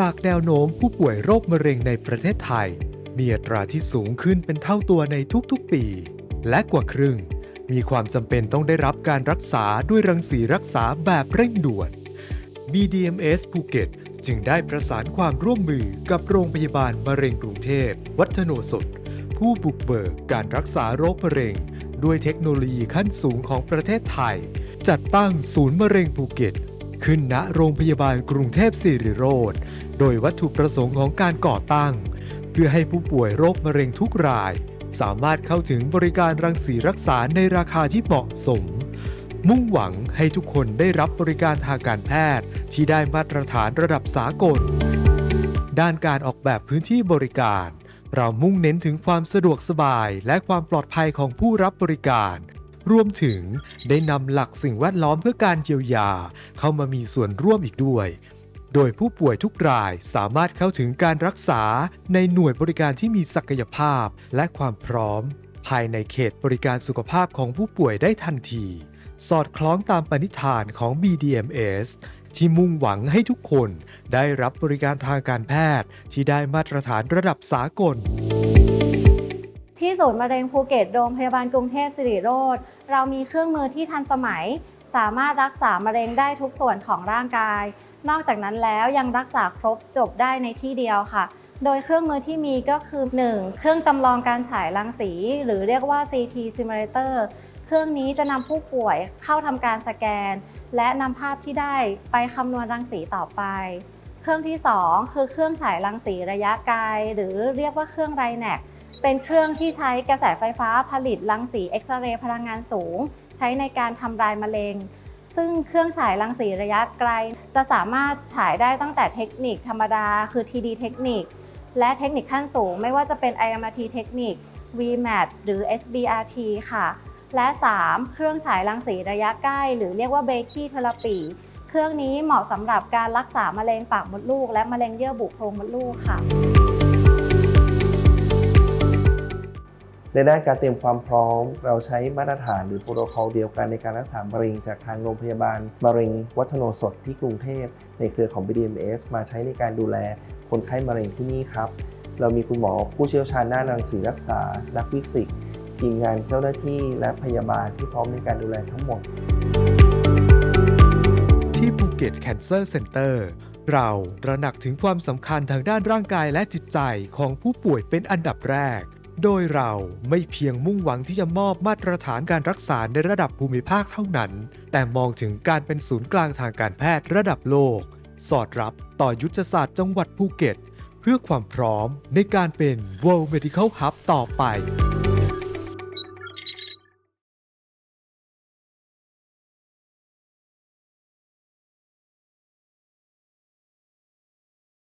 จากแนวโน้มผู้ป่วยโรคมะเร็งในประเทศไทย มีอัตราที่สูงขึ้นเป็นเท่าตัวในทุกๆปี และกว่าครึ่ง มีความจำเป็นต้องได้รับการรักษาด้วยรังสีรักษาแบบเร่งด่วน BDMS ภูเก็ตจึงได้ประสานความร่วมมือกับโรงพยาบาลมะเร็งกรุงเทพ วัฒโนสด ผู้บุกเบิกการรักษาโรคมะเร็ง ด้วยเทคโนโลยีขั้นสูงของประเทศไทย จัดตั้งศูนย์มะเร็งภูเก็ต ขึ้นณโรงพยาบาลกรุงเทพสิริโรธโดยวัตถุประสงค์ของการก่อตั้ง เพื่อให้ผู้ป่วยโรคมะเร็งทุกราย สามารถเข้าถึงบริการรังสีรักษาในราคาที่เหมาะสม มุ่งหวังให้ทุกคนได้รับบริการทางการแพทย์ที่ได้มาตรฐานระดับสากล ด้านการออกแบบพื้นที่บริการ เรามุ่งเน้นถึงความสะดวกสบายและความปลอดภัยของผู้รับบริการ รวมถึงได้นำหลักสิ่งแวดล้อมเพื่อการเยียวยา เข้ามามีส่วนร่วมอีกด้วย โดยผู้ป่วยทุกรายสามารถเข้าถึงการรักษาในหน่วยบริการที่มีศักยภาพและความพร้อม ภายในเขตบริการสุขภาพของผู้ป่วยได้ทันที สอดคล้องตามปณิธานของ BDMS ที่มุ่งหวังให้ทุกคนได้รับบริการทางการแพทย์ที่ได้มาตรฐานระดับสากล ที่ศูนย์มะเร็งภูเก็ตโรงพยาบาลกรุงเทพสิริโรธเรามีเครื่องมือที่ทันสมัย สามารถรักษามะเร็งได้ทุกส่วนของร่างกาย นอกจากนั้นแล้วยังรักษาครบจบได้ในที่เดียวค่ะ โดยเครื่องมือที่มีก็คือ 1. เครื่องจำลองการฉายรังสี หรือเรียกว่า CT simulator เครื่องนี้จะนำผู้ป่วยเข้าทำการสแกน และนำภาพที่ได้ไปคำนวณรังสีต่อไปเครื่องที่ 2 คือเครื่องฉายรังสีระยะไกล หรือเรียกว่าเครื่องไรแนก เป็นเครื่องที่ใช้กระแสไฟฟ้าผลิตรังสีเอ็กซเรย์พลังงานสูง ใช้ในการทำลายมะเร็ง ซึ่งเครื่องฉายรังสีระยะไกล จะสามารถฉายได้ตั้งแต่เทคนิคธรรมดา คือ TD เทคนิค และเทคนิคขั้นสูง ไม่ว่าจะเป็น IMRT เทคนิค VMAT หรือ SBRT ค่ะ และ 3. เครื่องฉายรังสีระยะใกล้ หรือเรียกว่า Brachytherapy เครื่องนี้เหมาะสำหรับการรักษามะเร็งปากมดลูก และมะเร็งเยื่อบุโพรงมดลูกค่ะ ในด้านการเตรียมความพร้อม เราใช้มาตรฐานหรือโปรโตคอลเดียวกันในการรักษามะเร็งจากทางโรงพยาบาลมะเร็งวัฒโนสดที่กรุงเทพ ในเครือของ BDMS มาใช้ในการดูแลคนไข้มะเร็งที่นี่ครับ เรามีคุณหมอผู้เชี่ยวชาญด้านรังสีรักษา นักฟิสิกทีมงานเจ้าหน้าที่และพยาบาลที่พร้อมในการดูแลทั้งหมด ที่ภูเก็ต Cancer Center เราตระหนักถึงความสำคัญทางด้านร่างกายและจิตใจของผู้ป่วยเป็นอันดับแรก โดยเราไม่เพียงมุ่งหวังที่จะมอบมาตรฐานการรักษาในระดับภูมิภาคเท่านั้น แต่มองถึงการเป็นศูนย์กลางทางการแพทย์ระดับโลก สอดรับต่อยุทธศาสตร์จังหวัดภูเก็ต เพื่อความพร้อมในการเป็น World Medical Hub ต่อไป